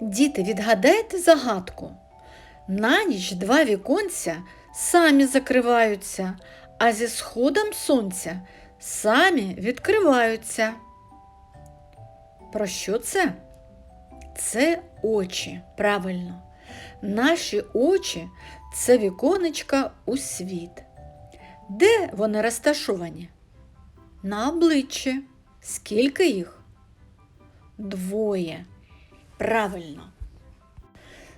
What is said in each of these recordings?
Діти, відгадайте загадку. На ніч два віконця самі закриваються, а зі сходом сонця самі відкриваються. Про що це? Це очі, правильно. Наші очі це віконечка у світ. Де вони розташовані? На обличчі. Скільки їх? Двоє. Правильно.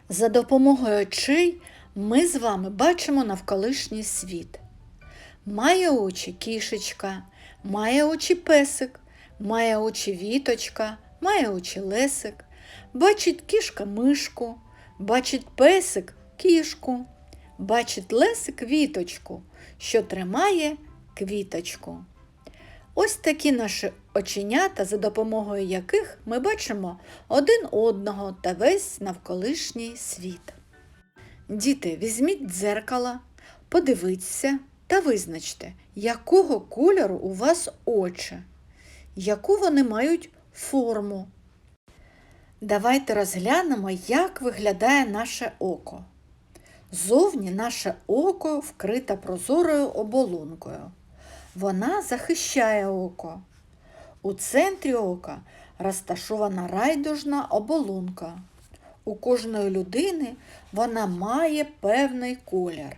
За допомогою очей ми з вами бачимо навколишній світ. Має очі кішечка, має очі песик, має очі віточка, має очі лесик, бачить кішка мишку, бачить песик кішку, бачить лесик віточку, що тримає квіточку. Ось такі наші оченята, за допомогою яких ми бачимо один одного та весь навколишній світ. Діти, візьміть дзеркало, подивіться та визначте, якого кольору у вас очі, яку вони мають форму. Давайте розглянемо, як виглядає наше око. Зовні наше око вкрите прозорою оболонкою. Вона захищає око. У центрі ока розташована райдужна оболонка. У кожної людини вона має певний колір.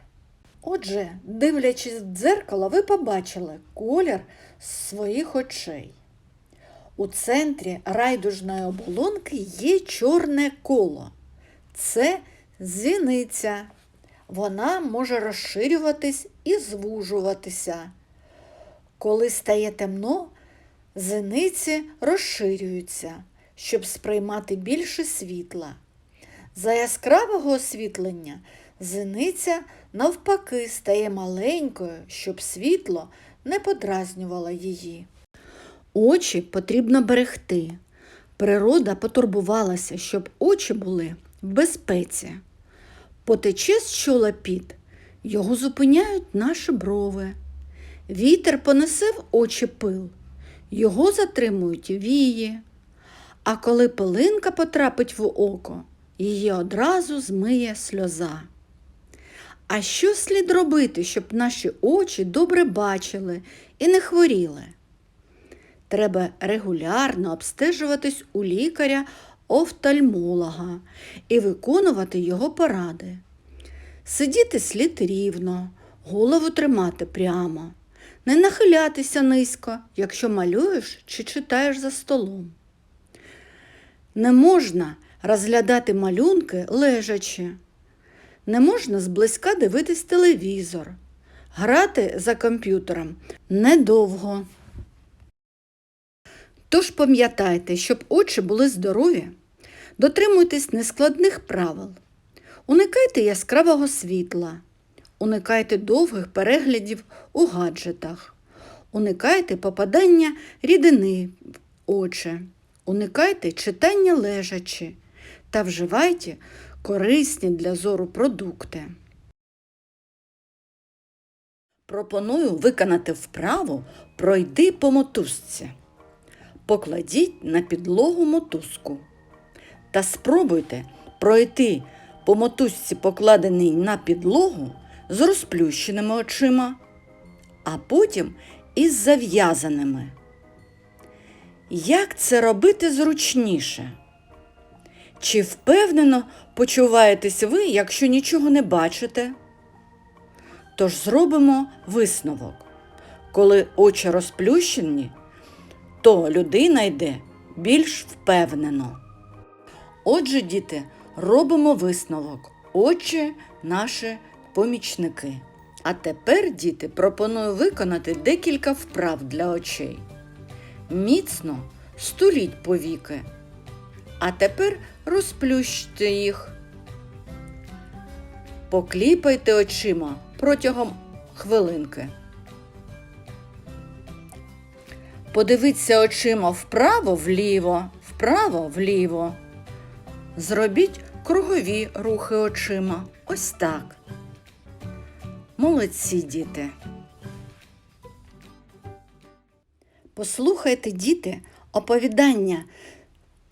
Отже, дивлячись в дзеркало, ви побачили колір своїх очей. У центрі райдужної оболонки є чорне коло. Це зіниця. Вона може розширюватись і звужуватися. Коли стає темно, зениці розширюються, щоб сприймати більше світла. За яскравого освітлення зениця навпаки стає маленькою, щоб світло не подразнювало її. Очі потрібно берегти. Природа потурбувалася, щоб очі були в безпеці. Потече з чола піт, його зупиняють наші брови. Вітер понесе в очі пил, його затримують вії. А коли пилинка потрапить в око, її одразу змиє сльоза. А що слід робити, щоб наші очі добре бачили і не хворіли? Треба регулярно обстежуватись у лікаря офтальмолога і виконувати його поради. Сидіти слід рівно, голову тримати прямо, не нахилятися низько, якщо малюєш чи читаєш за столом. Не можна розглядати малюнки лежачи. Не можна зблизька дивитись телевізор, грати за комп'ютером недовго. Тож пам'ятайте, щоб очі були здорові, дотримуйтесь нескладних правил, уникайте яскравого світла, уникайте довгих переглядів у гаджетах, уникайте попадання рідини в очі, уникайте читання лежачи та вживайте корисні для зору продукти. Пропоную виконати вправу пройди по мотузці. Покладіть на підлогу мотузку та спробуйте пройти по мотузці, покладеній на підлогу з розплющеними очима, а потім із зав'язаними. Як це робити зручніше? Чи впевнено почуваєтесь ви, якщо нічого не бачите? Тож зробимо висновок. Коли очі розплющені, то людина йде більш впевнено. Отже, діти, робимо висновок. Очі наші помічники. А тепер, діти, пропоную виконати декілька вправ для очей. Міцно стуліть повіки. А тепер розплющте їх. Покліпайте очима протягом хвилинки. Подивіться очима вправо-вліво, вправо-вліво. Зробіть кругові рухи очима. Ось так. Молодці діти. Послухайте, діти, оповідання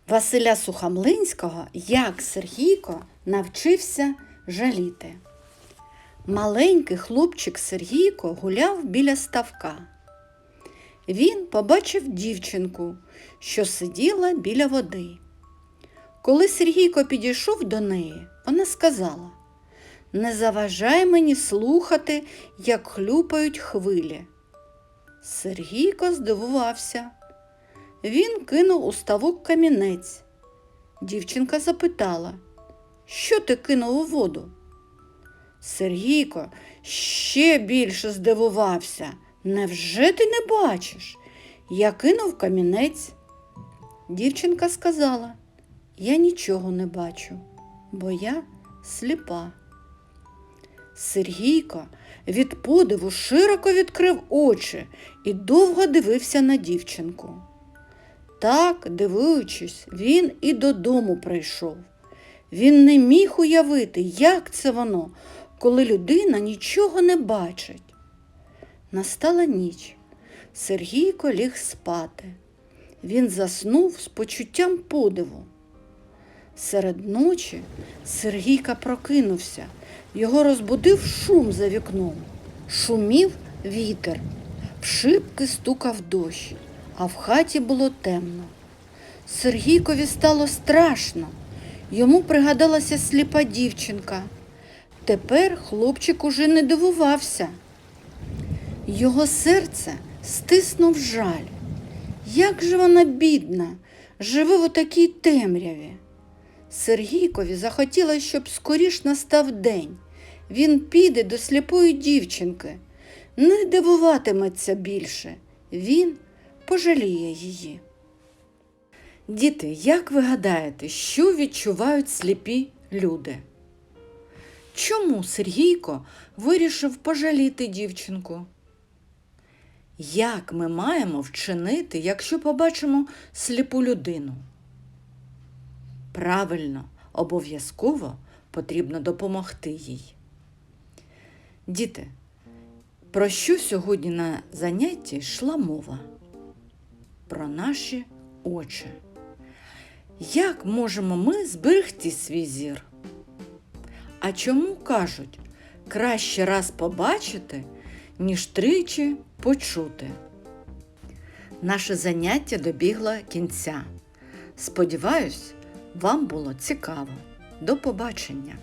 Василя Сухомлинського як Сергійко навчився жаліти. Маленький хлопчик Сергійко гуляв біля ставка. Він побачив дівчинку, що сиділа біля води. Коли Сергійко підійшов до неї, вона сказала Не заважай мені слухати, як хлюпають хвилі. Сергійко здивувався. Він кинув у ставок камінець. Дівчинка запитала, що ти кинув у воду? Сергійко ще більше здивувався. Невже ти не бачиш? Я кинув камінець. Дівчинка сказала, я нічого не бачу, бо я сліпа. Сергійко від подиву широко відкрив очі і довго дивився на дівчинку. Так, дивуючись, він і додому прийшов. Він не міг уявити, як це воно, коли людина нічого не бачить. Настала ніч. Сергійко ліг спати. Він заснув з почуттям подиву. Серед ночі Сергійка прокинувся. Його розбудив шум за вікном. Шумів вітер, в шибки стукав дощ, а в хаті було темно. Сергійкові стало страшно. Йому пригадалася сліпа дівчинка. Тепер хлопчик уже не дивувався. Його серце стиснув жаль. Як же вона бідна, живе в отакій темряві. Сергійкові захотілося, щоб скоріш настав день. Він піде до сліпої дівчинки, не дивуватиметься більше. Він пожаліє її. Діти, як ви гадаєте, що відчувають сліпі люди? Чому Сергійко вирішив пожаліти дівчинку? Як ми маємо вчинити, якщо побачимо сліпу людину? Правильно, обов'язково потрібно допомогти їй. Діти, про що сьогодні на занятті йшла мова? Про наші очі. Як можемо ми зберегти свій зір? А чому кажуть, краще раз побачити, ніж тричі почути? Наше заняття добігло кінця. Сподіваюсь, вам було цікаво. До побачення!